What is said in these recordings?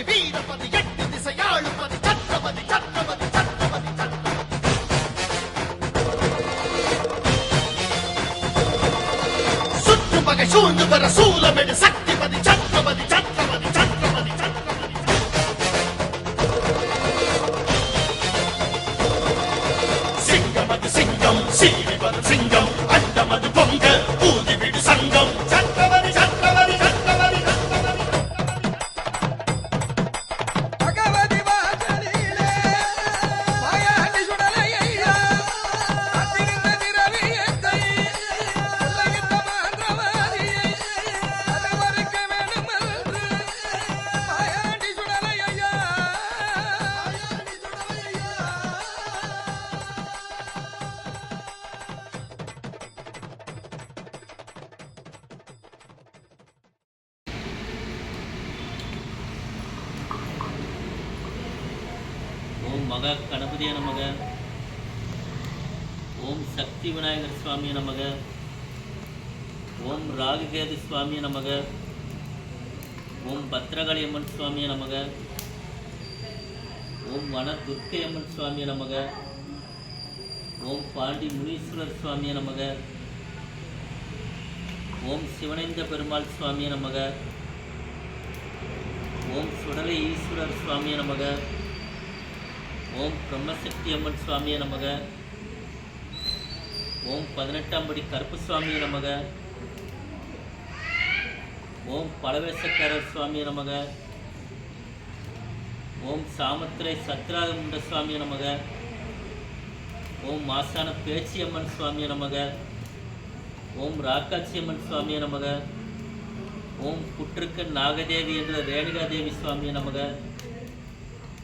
சத்ரபதி வீரபதி எட்டு திசையாளுபதி சத்ரபதி சத்ரபதி சத்ரபதி சத்ரபதி சுற்றும் பகை சூழ்ந்து வர சூலமெடு சக்திபதி மகா கணபதிய நமக. ஓம் சக்தி விநாயகர் சுவாமிய நமக. ஓம் ராகுகேது சுவாமிய நமக. ஓம் பத்ரகாளி அம்மன் சுவாமிய நமக. ஓம் வன துர்க்கை அம்மன் சுவாமிய நமக. ஓம் பாண்டி முனீஸ்வரர் சுவாமிய நமக. ஓம் சிவனைந்த பெருமாள் சுவாமிய நமக. ஓம் சுடலை ஈஸ்வரர் சுவாமிய நமக. ஓம் பிரம்மசக்தி அம்மன் சுவாமிய நமக. ஓம் பதினெட்டாம் படி கருப்பு சுவாமிய நமக. ஓம் பழவேசக்காரர் சுவாமிய நமக. ஓம் சாமத்திரை சத்ராகமுண்ட சுவாமிய நமக. ஓம் மாசான பேச்சி அம்மன் சுவாமிய நமக. ஓம் ராக்காட்சி அம்மன் சுவாமிய நமக. ஓம் புற்றுக்கன் நாகதேவி என்ற ரேணுகாதேவி சுவாமிய நமக.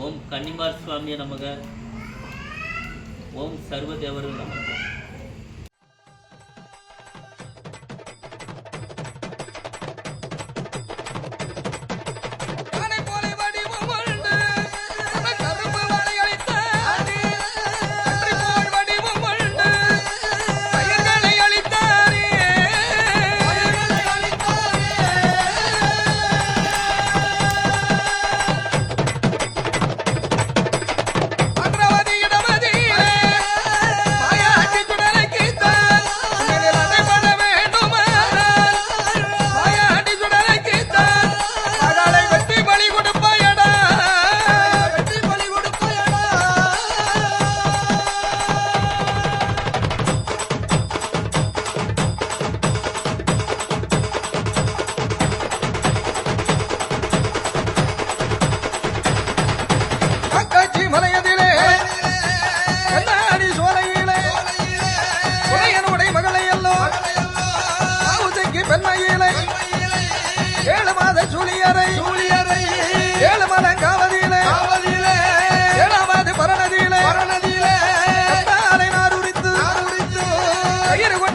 ஓம் கன்னிமார் சுவாமியை நமக. ஓம் சர்வதேவரு நமக. கயிறு கொண்டு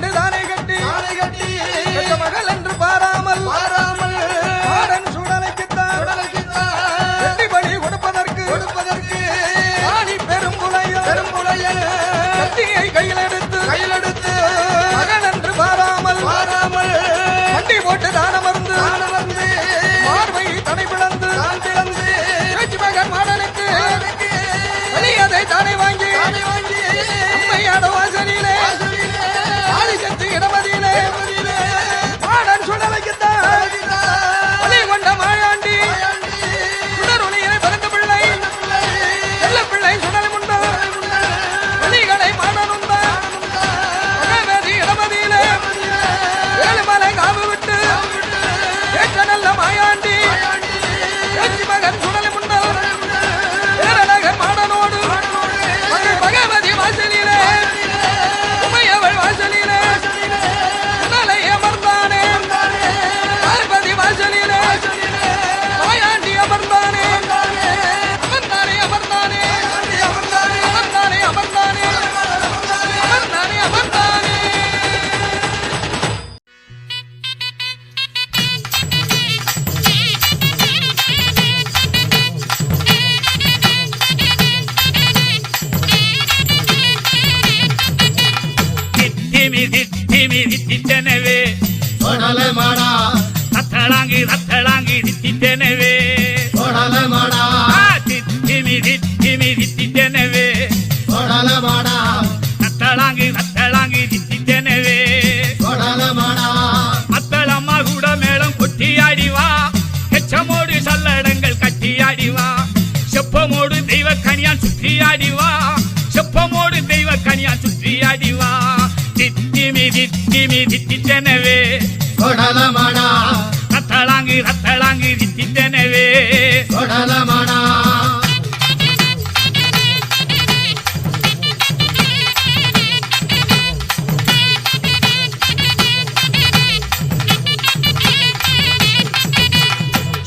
தெய்வ கனியான் சுற்றி ஆடிவா செப்பமோடு தெய்வ கனியான் சுற்றி ஆடிவா தித்திமி தித்திமி தித்தித்தெனவே. கொடலமாடா ரத்தளாங்கு ரத்தளாங்கு தித்தித்தெனவே. கொடலமாடா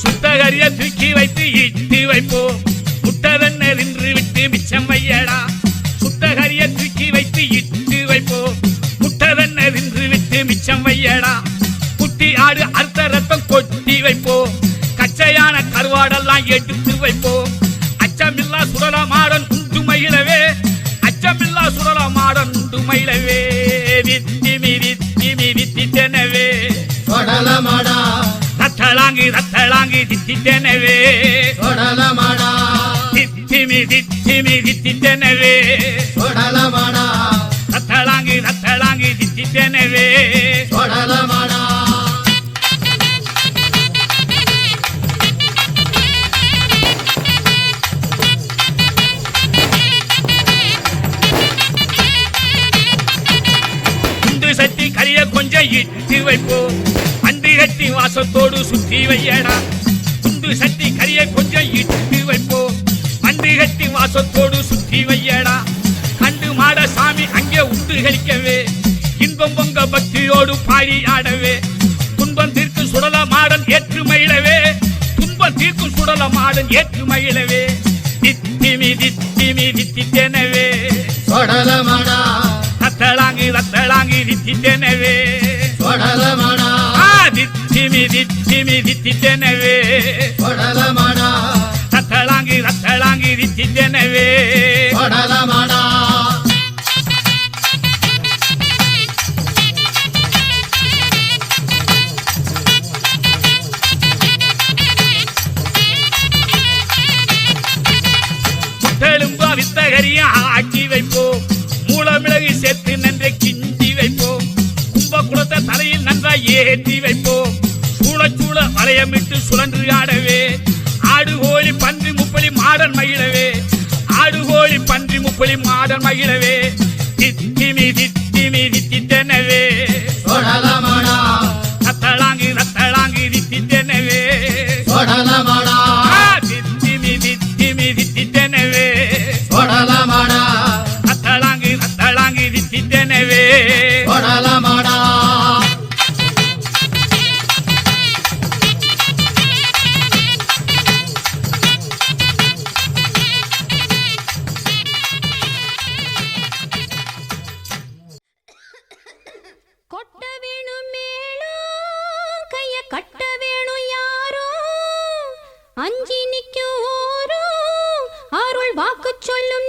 சுத்தகரிய தூக்கி வைத்து இட்டு வைப்போம். ஆடு அர்த்த ரத்தம் கொட்டி வைப்போம் கச்சையான கருவாடெல்லாம் எடுத்து வைப்போம் அச்சமில்லா சுடல மாடன் உண்டு மயிலவே. அச்சமில்லா சுடல மாடன் உண்டு மயிலவே வித்திமி வித்திமி வித்தித்தெனவே கொடலமாடா ரத்தளாங்கு ரத்தளாங்கு தித்தித்தெனவே கொடலமாடா தித்திமி தித்திமி தித்தித்தெனவே கட்டி வாசத்தோடு சுற்றி வையடா. குண்டு சட்டி கரிய கொஞ்சம் இட்டு வைப்போம் அண்டு கட்டி வாசத்தோடு சுற்றி வையடா. கண்டு மாட சாமி அங்கே உண்டு கழிக்கவே. இன்பம் பொங்க பக்தியோடு பாடி ஆடவே. துன்பம் தீர்க்கும் சுடல மாடன் ஏற்று மயிலவே துன்பம் தீர்க்கும் சுடல மாடன் ஏற்று மயிலவே தித்திமி தித்திமி தித்தித்தெனவே. கொடலமாடா ரத்தளாங்கு ரத்தளாங்கு தித்தித்தெனவே. கொடலமாடா தித்திமி தித்திமி தித்தித்தெனவே கொடலமாடா ரத்தளாங்கு ரத்தளாங்கு வளையமிட்டு சுழன்று ஆடவே. ஆடு கோழி பன்றி முப்பலி மாடன் மகிழவே. ஆடு கோழி பன்றி முப்பலி மாடன் மகிழவே. தித்திமி தித்திமி தித்தித்தெனவே கொடலமாடா ரத்தளாங்கு ரத்தளாங்கு தித்தித்தெனவே தித்திமி தித்திமி தித்தித்தெனவே அஞ்சி நிற்கும் அருள் வாக்கு சொல்லும்